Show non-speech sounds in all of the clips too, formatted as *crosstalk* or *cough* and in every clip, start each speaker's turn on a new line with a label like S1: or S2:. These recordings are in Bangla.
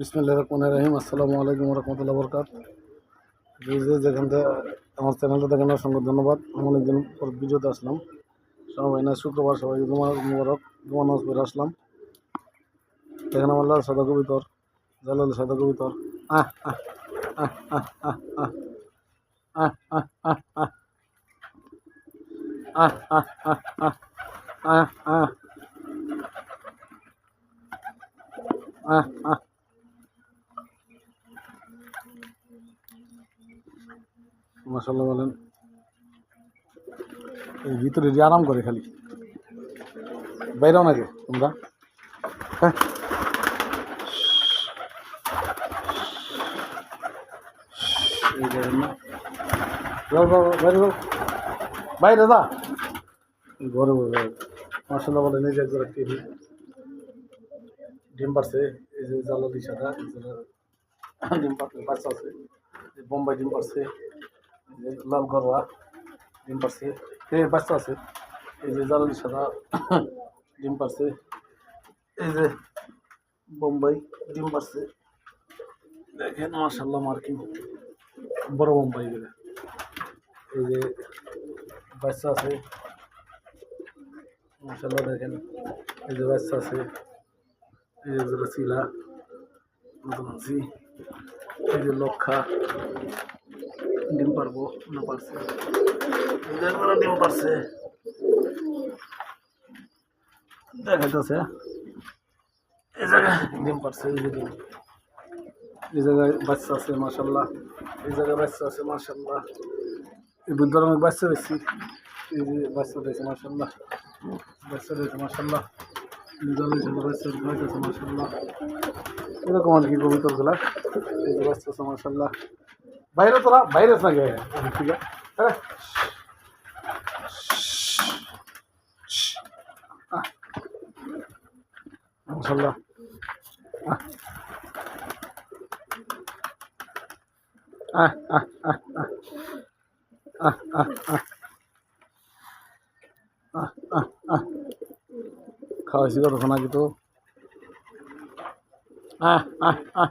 S1: বিসমিল্লা রহমান রহিম আসসালামু আলাইকুম রহমতুল্লাহ বরকাত যেখান থেকে আমার চ্যানেলটা দেখানোর অসংখ্য ধন্যবাদ আমি অনেকদিন পর ভিডিওতে আসলাম সবাই না শুক্রবার সবাইকে জুমার মুবারক জুমা নামাজ আসলাম এখানে আমার লাল সাদা কবিতর জালাল সাদা কবিতর আহ আহ আহ আহ আহ আহ আহ আহ আহ আহ আহ আহ ভিতরে যে আরাম করে খালি। বাইরেও নাকি তোমরা। হ্যাঁ। বাইরে দা ঘরে বসে মার্শাল্লাহ বলে নিজে একবার টিভি ডিম পারছে এই যে জালা দিশাটা ডিম পারছে বোম্বাই ডিম পারছে লাল গরবা ডিম পারছে এই বাচ্চা আছে। এই যে জালো দিশাটা ডিম পারছে এই যে বোম্বাই ডিম পারছে দেখেন মার্শাল্লাহ মার্কিং। বড় বোম্বাই এই যে বাচ্চা আছে। মার্শাল্লাহ দেখেন, এই যে বাচ্চা আছে। এই যে চিলা নতুন আছি এই যে লক্ষা। ডিম পারব, না পারছে। ডিম পারছে। দেখাইতেছে এই জায়গায় ডিম পারছে, এই যে ডিম। এই জায়গায় বাচ্চা আছে মাসাল্লাহ এই জায়গায় বাচ্চা আছে মাসাল্লাহ এই বুদ্ধর অনেক বাচ্চা বেশি এই যে বাচ্চা রয়েছে মাসাল্লাহ বাচ্চা রয়েছে রয়েছে মাসাল্লাহ এরকম আর কি কবিতরগুলা এই যে বাচ্চা মাসাল্লাহ வைரஸ்னா வைரஸ் நாங்க சொல்லலாம் ஆ ஆ ஆ ஆ ஆ ஆ খাওয়াইছি কতক্ষণ আগে তো আহ আহ আহ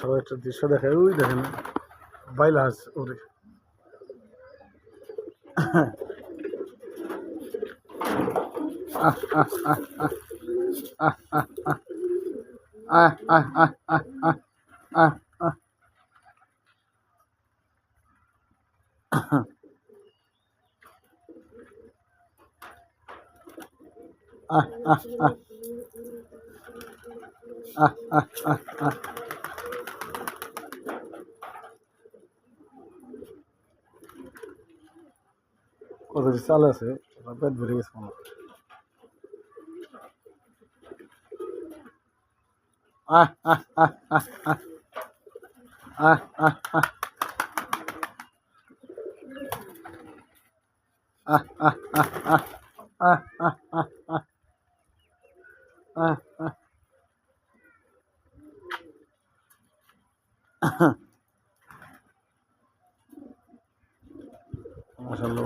S1: সবাই একটা দৃশ্য দেখায় ওই দেখেন বাইলা হাস ওরে আহ আহ আহ আহ আহ আহ আহ কত চাল আছে ওটা পেট ভরে গেছে মনে হয়। আহ আহ আহ আহ আহ আহ আহ আহ আহ আহ আহ আহ আহ আহ আহ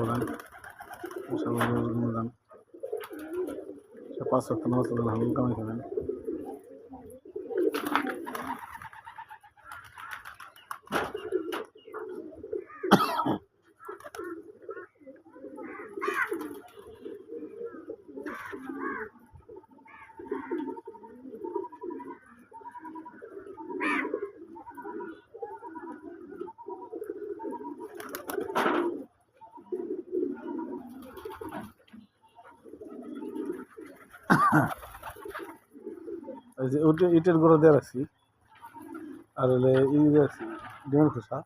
S1: আহ Inşallah özgürlüğünden. Yaparsak da nasıl olur? Hangi kamerayla? এই যে ওটা ইটের গুঁড়ো দিয়ে রাখছি। আর হলে ই রাখছি। ডিমের খোসা।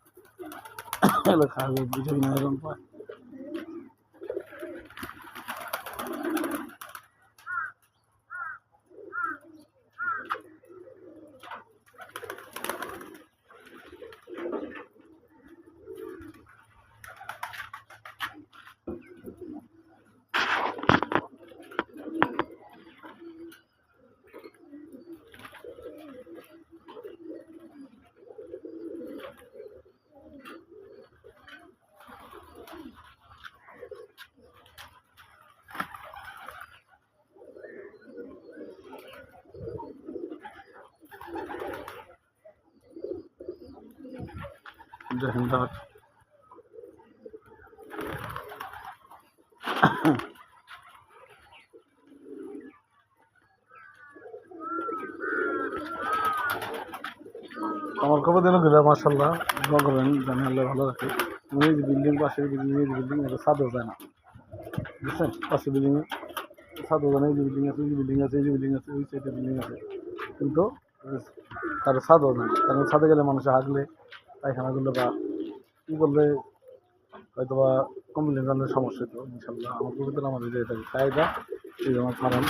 S1: *coughs* এগুলো খাবে ভিটামিন, আয়রন পায় দেখেন দাঁত আমার খবর দিন গেলে মার্শাল্লাহ দোয়া করবেন, জানি আল্লাহ ভালো রাখে। যে বিল্ডিং, পাশের বিল্ডিং বিল্ডিং এটা ছাদও যায় না। বুঝছেন? পাশে বিল্ডিং ছাদও যায় না, এই যে বিল্ডিং আছে, এই যে বিল্ডিং আছে, এই যে বিল্ডিং আছে, ওই সাইডে বিল্ডিং আছে। কিন্তু, তার ছাদও যায় না। কারণ ছাদে গেলে মানুষে হাগলে। পায়খানা করলে বা কী বললে হয়তো বা কমপ্লেন জানলে সমস্যা তো ইনশাল্লাহ আমার কবিতা আমাদের যে থাকে কায়দা এই আমার ফার্ম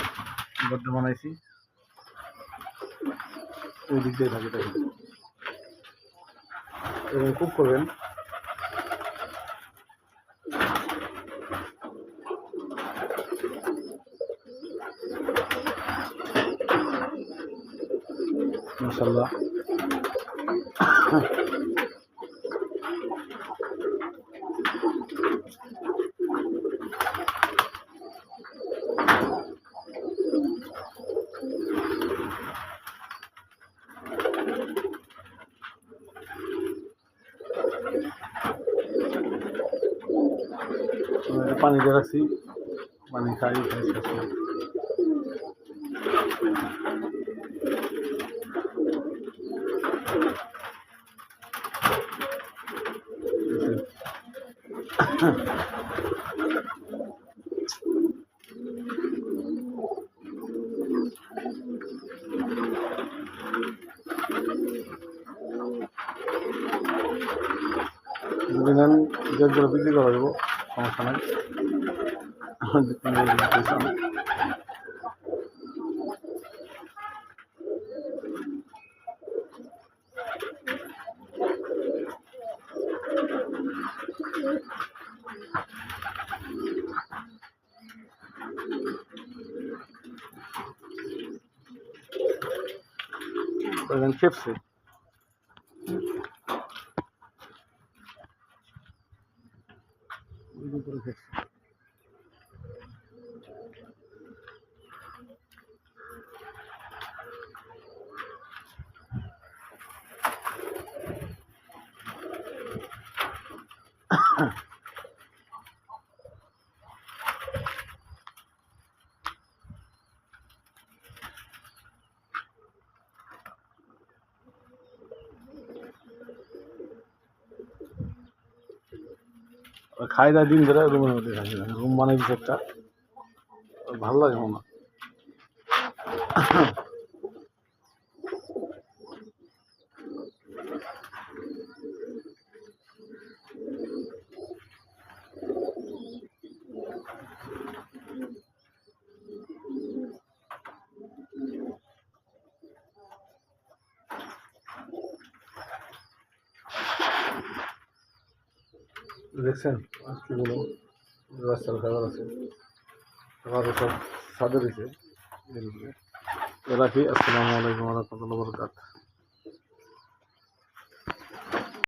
S1: গড্ডা বানাইছি। ওই দিক দিয়ে থাকে তাই এবং খুব করবেন। মাসাল্লাহ পানি দিয়ে রাখছি পানি খাই খাই শেষ করি। যদি বিক্রি করা যাব সমস্যা নাই খেপছে করে খেপছে খাই দায় দিন ধরে রুমের মধ্যে থাকি রুম মানে দিচ্ছে একটা। ভালো লাগে মনে দেখছেন আর কি বলব রাস্তার খাবার আছে খাবার সব সাদা দিছে রাখি আসসালামু আলাইকুম রহমতুল্লাহ বরকাত